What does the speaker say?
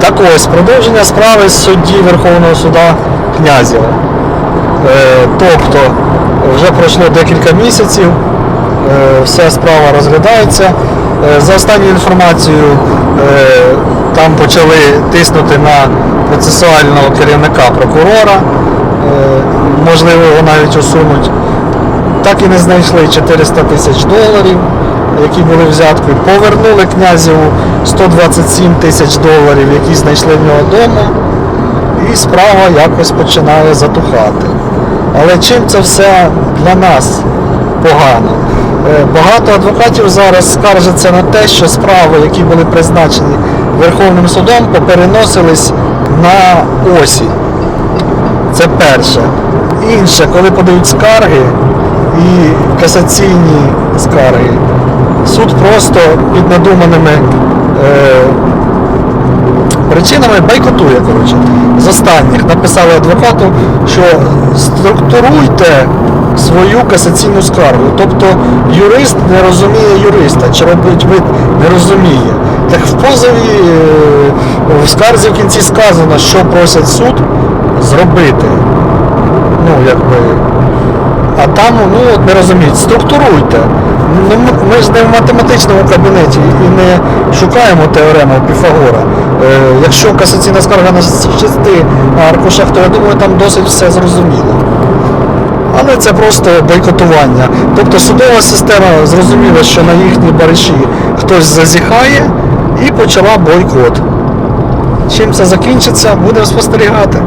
Так ось, продовження справи судді Верховного суда Князєва. Е, тобто вже пройшло декілька місяців, е, вся справа розглядається. Е, за останньою інформацією, е, там почали тиснути на процесуального керівника прокурора, можливо, його навіть усунуть. Так і не знайшли 400 тисяч доларів, які були взяткою. Повернули князеву 127 тисяч доларів, які знайшли в нього вдома. І справа якось починає затухати. Але чим це все для нас погано? Е, Багато адвокатів зараз скаржаться на те, що справи, які були призначені Верховним судом, попереносились на осінь. Це перше. Інше, коли подають скарги і касаційні скарги, суд просто під надуманими е, причинами бойкотує. Коротше. З останніх написали адвокату, що структуруйте свою касаційну скаргу. Тобто юрист не розуміє юриста, чи робить вид не розуміє. Так в позові е, в скарзі в кінці сказано, що просять суд зробити. Ну, якби. А там, ну, от не розуміють, структуруйте. Ми ж не в математичному кабінеті і не шукаємо теорему Піфагора. Е, якщо касаційна скарга на шести аркушах, то я думаю, там досить все зрозуміло. Але це просто бойкотування. Тобто судова система зрозуміла, що на їхній бариші хтось зазіхає і почала бойкот. Чим це закінчиться, будемо спостерігати.